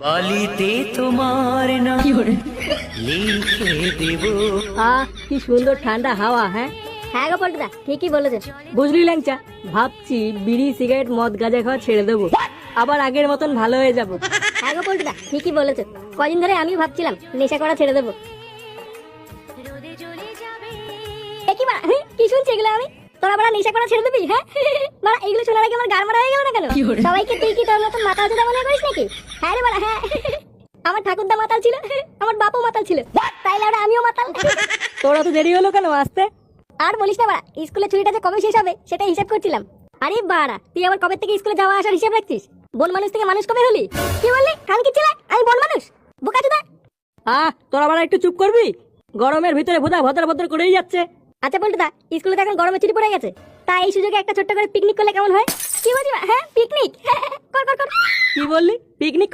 বালিতে তোমার নাম লিখে দেব। আহ কি সুন্দর ঠান্ডা হাওয়া হ্যাঁ? হ্যাঁ গো পল্টুদা ঠিকই বলেছে বুঝলি ল্যাংচা ভাবছি বিড়ি সিগারেট মদ গাঁজা খাওয়া ছেড়ে দেবো। আবার আগের মতন ভালো হয়ে যাব। হ্যাঁ গো পল্টুদা ঠিকই বলেছে কদিন ধরে আমিও ভাবছিলাম নেশা করা ছেড়ে দেবো। হ্যাঁ? কি শুনছি এগুলো আমি? তোরা বড় নেশা করা ছেড়ে দিবি হ্যাঁ? বাড়া এইগুলো শোনার আগে আমার মারা হয়ে গেল না কেন? সবাইকে তুই কি তোর মতন মাতাল চোদা মনে করিস নাকি? হ্যাঁ রে বাড়া হ্যাঁ। আমার ঠাকুরদা মাতাল ছিল আমার বাপও মাতাল ছিল। তাইলে ওরা আমিও মাতাল। তোরা তো দেরি হলো কেন আসতে? আর বলিস না বাড়া স্কুলে কবে শেষ হবে সেটা হিসাব করছিলাম। আরে বাড়া তুই আবার কবে থেকে স্কুলে যাওয়া আসার হিসাব রাখছিস? বন মানুষ থেকে মানুষ কবে হলি? কি বললি? ছিল আমি বন মানুষ। বোকা চোদা আহ তোরা আবার একটু চুপ করবি? গরমের ভিতরে ভোদা ভদ্র ভদ্র করেই যাচ্ছে। আচ্ছা বলতে দা স্কুলে তো এখন গরমে ছুটি পড়ে গেছে। তাই এই সুযোগে একটা ছোট্ট করে পিকনিক করলে কেমন হয়? কি বলছি হ্যাঁ পিকনিক কর কর কর। কি বললি? পিকনিক